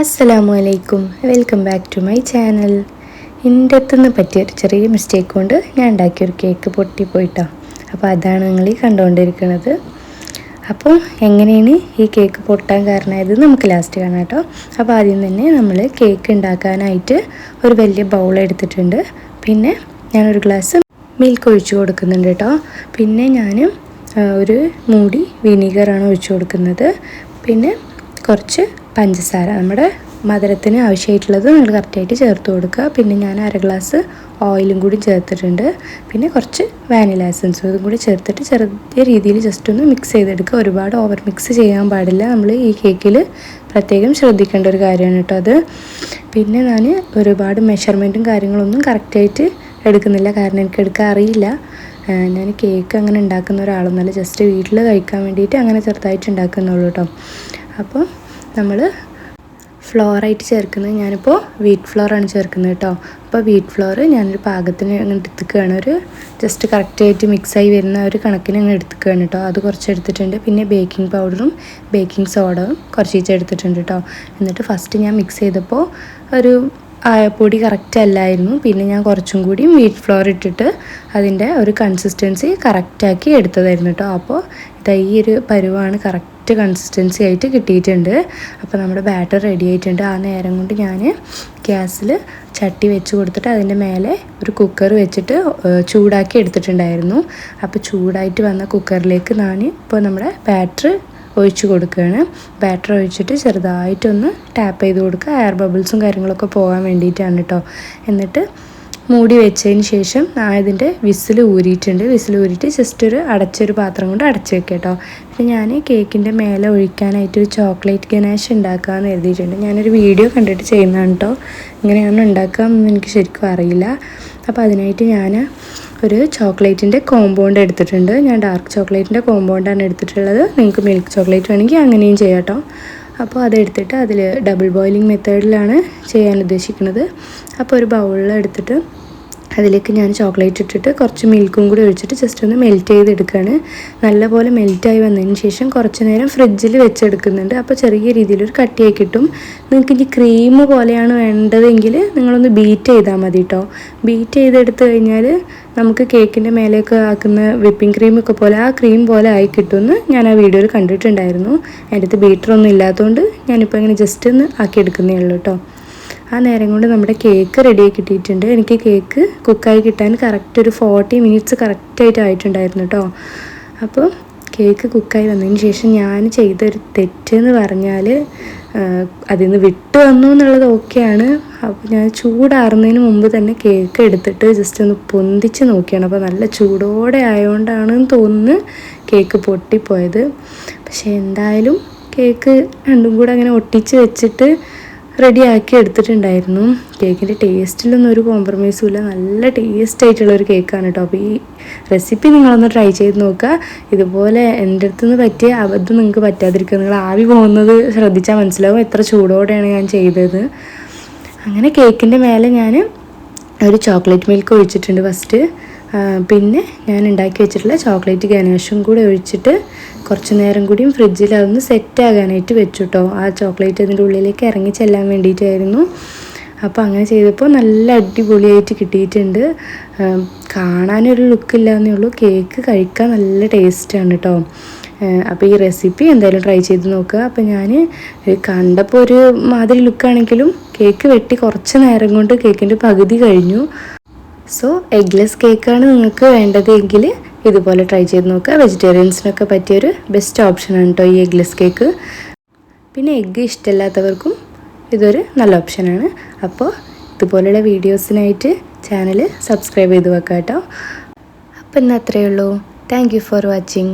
അസ്സലാമു അലൈക്കും welcome back to my channel എന്റെ അടുത്തുനിന്ന് പറ്റിയ ഒരു ചെറിയ മിസ്റ്റേക്ക് കൊണ്ട് ഞാൻ ഉണ്ടാക്കിയൊരു കേക്ക് പൊട്ടിപ്പോയിട്ടോ. അപ്പോൾ അതാണ് നിങ്ങൾ ഈ കണ്ടുകൊണ്ടിരിക്കുന്നത് അപ്പോൾ എങ്ങനെയാണ് ഈ കേക്ക് പൊട്ടാൻ കാരണമായത് നമുക്ക് ലാസ്റ്റ് കാണാം കേട്ടോ. അപ്പോൾ ആദ്യം തന്നെ നമ്മൾ കേക്ക് ഉണ്ടാക്കാനായിട്ട് ഒരു വലിയ ബൗൾ എടുത്തിട്ടുണ്ട്. പിന്നെ ഞാനൊരു ഗ്ലാസ് മിൽക്ക് ഒഴിച്ചു കൊടുക്കുന്നുണ്ട് കേട്ടോ. പിന്നെ ഞാൻ ഒരു മൂടി വിനീഗറാണ് ഒഴിച്ചു കൊടുക്കുന്നത്. പിന്നെ കുറച്ച് പഞ്ചസാര നമ്മുടെ മധുരത്തിന് ആവശ്യമായിട്ടുള്ളത് നിങ്ങൾ കറക്റ്റായിട്ട് ചേർത്ത് കൊടുക്കുക. പിന്നെ ഞാൻ അര ഗ്ലാസ് ഓയിലും കൂടി ചേർത്തിട്ടുണ്ട്. പിന്നെ കുറച്ച് വാനില എസൻസും ഇതും കൂടി ചേർത്തിട്ട് ചെറിയ രീതിയിൽ ജസ്റ്റ് ഒന്ന് മിക്സ് ചെയ്തെടുക്കുക. ഒരുപാട് ഓവർ മിക്സ് ചെയ്യാൻ പാടില്ല. നമ്മൾ ഈ കേക്കിൽ പ്രത്യേകം ശ്രദ്ധിക്കേണ്ട ഒരു കാര്യമാണ് കേട്ടോ അത്. പിന്നെ ഞാൻ ഒരുപാട് മെഷർമെന്റും കാര്യങ്ങളൊന്നും കറക്റ്റായിട്ട് എടുക്കുന്നില്ല. കാരണം എനിക്ക് എടുക്കാൻ അറിയില്ല. ഞാൻ കേക്ക് അങ്ങനെ ഉണ്ടാക്കുന്ന ഒരാളൊന്നുമല്ല. ജസ്റ്റ് വീട്ടിൽ കഴിക്കാൻ വേണ്ടിയിട്ട് അങ്ങനെ ചെറുതായിട്ട് ഉണ്ടാക്കുന്നുള്ളൂ കേട്ടോ. അപ്പോൾ നമ്മൾ ഫ്ലോറായിട്ട് ചേർക്കുന്നത് ഞാനിപ്പോൾ വീറ്റ് ഫ്ലോറാണ് ചേർക്കുന്നത് കേട്ടോ. അപ്പോൾ വീറ്റ് ഫ്ലോർ ഞാനൊരു പാകത്തിന് അങ്ങനെ എടുത്തുക്കുകയാണ് ഒരു ജസ്റ്റ് കറക്റ്റായിട്ട് മിക്സായി വരുന്ന ഒരു കണക്കിന് അങ്ങ് എടുത്തുക്കുകയാണ് കേട്ടോ. അത് കുറച്ച് എടുത്തിട്ടുണ്ട്. പിന്നെ ബേക്കിംഗ് പൗഡറും ബേക്കിംഗ് സോഡയും കുറച്ച് എടുത്തിട്ടുണ്ട് കേട്ടോ. എന്നിട്ട് ഫസ്റ്റ് ഞാൻ മിക്സ് ചെയ്തപ്പോൾ ഒരു ആയപ്പൊടി കറക്റ്റ് അല്ലായിരുന്നു. പിന്നെ ഞാൻ കുറച്ചും കൂടി വീറ്റ് ഫ്ലോർ ഇട്ടിട്ട് അതിന്റെ ഒരു കൺസിസ്റ്റൻസി കറക്റ്റാക്കി എടുത്തതായിരുന്നു കേട്ടോ. അപ്പോൾ ഇതാ ഈ ഒരു പരുവാണ് കറക്റ്റ് കൺസിസ്റ്റൻസി ആയിട്ട് കിട്ടിയിട്ടുണ്ട്. അപ്പോൾ നമ്മുടെ ബാറ്റർ റെഡി ആയിട്ടുണ്ട്. ആ നേരം കൊണ്ട് ഞാൻ ഗ്യാസിൽ ചട്ടി വെച്ച് കൊടുത്തിട്ട് അതിന്റെ മേലെ ഒരു കുക്കർ വെച്ചിട്ട് ചൂടാക്കി എടുത്തിട്ടുണ്ടായിരുന്നു. അപ്പോൾ ചൂടായിട്ട് വന്ന കുക്കറിലേക്ക് ഞാൻ ഇപ്പോൾ നമ്മുടെ ബാറ്റർ ഒഴിച്ച് കൊടുക്കുകയാണ്. ബാറ്റർ ഒഴിച്ചിട്ട് ചെറുതായിട്ടൊന്ന് ടാപ്പ് ചെയ്ത് കൊടുക്കുക. എയർ ബബിൾസും കാര്യങ്ങളൊക്കെ പോകാൻ വേണ്ടിയിട്ടാണ് കേട്ടോ എന്നിട്ട് മൂടി വെച്ചതിന് ശേഷം ഞാൻ ഇതിന്റെ വിസിൽ ഊരിയിട്ടുണ്ട്. വിസിൽ ഊരിയിട്ട് ജസ്റ്റ് ഒരു അടച്ചൊരു പാത്രം കൊണ്ട് അടച്ച് വെക്കുക കേട്ടോ പിന്നെ ഞാൻ കേക്കിന്റെ മേലെ ഒഴിക്കാനായിട്ട് ഒരു ചോക്ലേറ്റ് ഗനാഷ് ഉണ്ടാക്കാമെന്ന് എഴുതിയിട്ടുണ്ട്. ഞാനൊരു വീഡിയോ കണ്ടിട്ട് ചെയ്യുന്നതാണ് കേട്ടോ ഇങ്ങനെയാണ് ഉണ്ടാക്കുക എന്ന് എനിക്ക് ശരിക്കും അറിയില്ല. അപ്പോൾ അതിനായിട്ട് ഞാൻ ഒരു ചോക്ലേറ്റിന്റെ കോമ്പൗണ്ട് എടുത്തിട്ടുണ്ട്. ഞാൻ ഡാർക്ക് ചോക്ലേറ്റിന്റെ കോമ്പൗണ്ടാണ് എടുത്തിട്ടുള്ളത്. നിങ്ങൾക്ക് മിൽക്ക് ചോക്ലേറ്റ് വേണമെങ്കിൽ അങ്ങനെയും ചെയ്യാം അപ്പോൾ അതെടുത്തിട്ട് അതിൽ ഡബിൾ ബോയിലിംഗ് മെത്തേഡിലാണ് ചെയ്യാൻ ഉദ്ദേശിക്കുന്നത്. അപ്പോൾ ഒരു ബൗളിൽ എടുത്തിട്ട് അതിലേക്ക് ഞാൻ ചോക്ലേറ്റ് ഇട്ടിട്ട് കുറച്ച് മിൽക്കും കൂടി ഒഴിച്ചിട്ട് ജസ്റ്റ് ഒന്ന് മെൽറ്റ് ചെയ്തെടുക്കുകയാണ്. നല്ലപോലെ മെൽറ്റായി വന്നതിന് ശേഷം കുറച്ച് നേരം ഫ്രിഡ്ജിൽ വെച്ചെടുക്കുന്നുണ്ട്. അപ്പോൾ ചെറിയ രീതിയിലൊരു കട്ടിയായി കിട്ടും. നിങ്ങൾക്ക് ഇനി ക്രീം പോലെയാണ് വേണ്ടതെങ്കിൽ നിങ്ങളൊന്ന് ബീറ്റ് ചെയ്താൽ മതി കേട്ടോ ബീറ്റ് ചെയ്തെടുത്ത് കഴിഞ്ഞാൽ നമുക്ക് കേക്കിന്റെ മേലെയൊക്കെ ആക്കുന്ന വിപ്പിംഗ് ക്രീമൊക്കെ പോലെ ആ ക്രീം പോലെ ആയി കിട്ടുമെന്ന് ഞാൻ ആ വീഡിയോയിൽ കണ്ടിട്ടുണ്ടായിരുന്നു. എന്റെ അടുത്ത് ബീറ്ററൊന്നും ഇല്ലാത്തതുകൊണ്ട് ഞാനിപ്പോൾ ഇങ്ങനെ ജസ്റ്റ് ഒന്ന് ആക്കിയെടുക്കുന്നേ ഉള്ളൂ കേട്ടോ ആ നേരം കൊണ്ട് നമ്മുടെ കേക്ക് റെഡിയായി കിട്ടിയിട്ടുണ്ട്. എനിക്ക് കേക്ക് കുക്കായി കിട്ടാൻ കറക്റ്റ് ഒരു ഫോർട്ടി മിനിറ്റ്സ് കറക്റ്റായിട്ട് ആയിട്ടുണ്ടായിരുന്നു കേട്ടോ അപ്പോൾ കേക്ക് കുക്കായി വന്നതിന് ശേഷം ഞാൻ ചെയ്തൊരു തെറ്റെന്ന് പറഞ്ഞാൽ അതിൽ നിന്ന് വിട്ടു വന്നു എന്നുള്ളത് ഓക്കെയാണ് അപ്പോൾ ഞാൻ ചൂടാറുന്നതിന് മുമ്പ് തന്നെ കേക്ക് എടുത്തിട്ട് ജസ്റ്റ് ഒന്ന് പൊന്തിച്ച് നോക്കിയാണ്. അപ്പോൾ നല്ല ചൂടോടെ ആയതുകൊണ്ടാണെന്ന് തോന്നുന്നു കേക്ക് പൊട്ടിപ്പോയത്. പക്ഷേ എന്തായാലും കേക്ക് രണ്ടും കൂടെ അങ്ങനെ ഒട്ടിച്ച് വെച്ചിട്ട് റെഡിയാക്കി എടുത്തിട്ടുണ്ടായിരുന്നു. കേക്കിന്റെ ടേസ്റ്റിലൊന്നും ഒരു കോംപ്രമൈസും ഇല്ല. നല്ല ടേസ്റ്റ് ആയിട്ടുള്ള ഒരു കേക്കാണ് കേട്ടോ അപ്പോൾ ഈ റെസിപ്പി നിങ്ങളൊന്ന് ട്രൈ ചെയ്ത് നോക്കുക. ഇതുപോലെ എന്റെ അടുത്ത് നിന്ന് പറ്റിയ അബദ്ധം നിങ്ങൾക്ക് പറ്റാതിരിക്കുക നിങ്ങൾ ആവി പോകുന്നത് ശ്രദ്ധിച്ചാൽ മനസ്സിലാവും എത്ര ചൂടോടെയാണ് ഞാൻ ചെയ്തത്. അങ്ങനെ കേക്കിന്റെ മേലെ ഞാൻ ഒരു ചോക്ലേറ്റ് മിൽക്ക് ഒഴിച്ചിട്ടുണ്ട് ഫസ്റ്റ് പിന്നെ ഞാൻ ഉണ്ടാക്കി വെച്ചിട്ടുള്ള ചോക്ലേറ്റ് ഗനാഷും കൂടെ ഒഴിച്ചിട്ട് കുറച്ച് നേരം കൂടിയും ഫ്രിഡ്ജിൽ അതൊന്ന് സെറ്റ് ആകാനായിട്ട് വെച്ചു കേട്ടോ ആ ചോക്ലേറ്റ് അതിന്റെ ഉള്ളിലേക്ക് ഇറങ്ങി ചെല്ലാൻ വേണ്ടിയിട്ടായിരുന്നു. അപ്പോൾ അങ്ങനെ ചെയ്തപ്പോൾ നല്ല അടിപൊളിയായിട്ട് കിട്ടിയിട്ടുണ്ട്. കാണാനൊരു ലുക്കില്ല എന്നേ ഉള്ളൂ. കേക്ക് കഴിക്കാൻ നല്ല ടേസ്റ്റാണ് കേട്ടോ അപ്പോൾ ഈ റെസിപ്പി എന്തായാലും ട്രൈ ചെയ്ത് നോക്കുക. അപ്പോൾ ഞാൻ കണ്ടപ്പോൾ ഒരു മാതിരി ലുക്കാണെങ്കിലും കേക്ക് വെട്ടി കുറച്ച് നേരം കൊണ്ട് കേക്കിന്റെ പകുതി കഴിഞ്ഞു. സോ എഗ്ലെസ് കേക്കാണ് നിങ്ങൾക്ക് വേണ്ടതെങ്കിൽ ഇതുപോലെ ട്രൈ ചെയ്ത് നോക്കുക. വെജിറ്റേറിയൻസിനൊക്കെ പറ്റിയൊരു ബെസ്റ്റ് ഓപ്ഷനാണ് കേട്ടോ ഈ എഗ്ലെസ് കേക്ക് പിന്നെ എഗ്ഗ് ഇഷ്ടമില്ലാത്തവർക്കും ഇതൊരു നല്ല ഓപ്ഷനാണ് അപ്പോൾ ഇതുപോലെയുള്ള വീഡിയോസിനായിട്ട് ചാനൽ സബ്സ്ക്രൈബ് ചെയ്ത് വെക്കാം കേട്ടോ അപ്പം ഇന്ന് അത്രയേ ഉള്ളൂ. Thank you for watching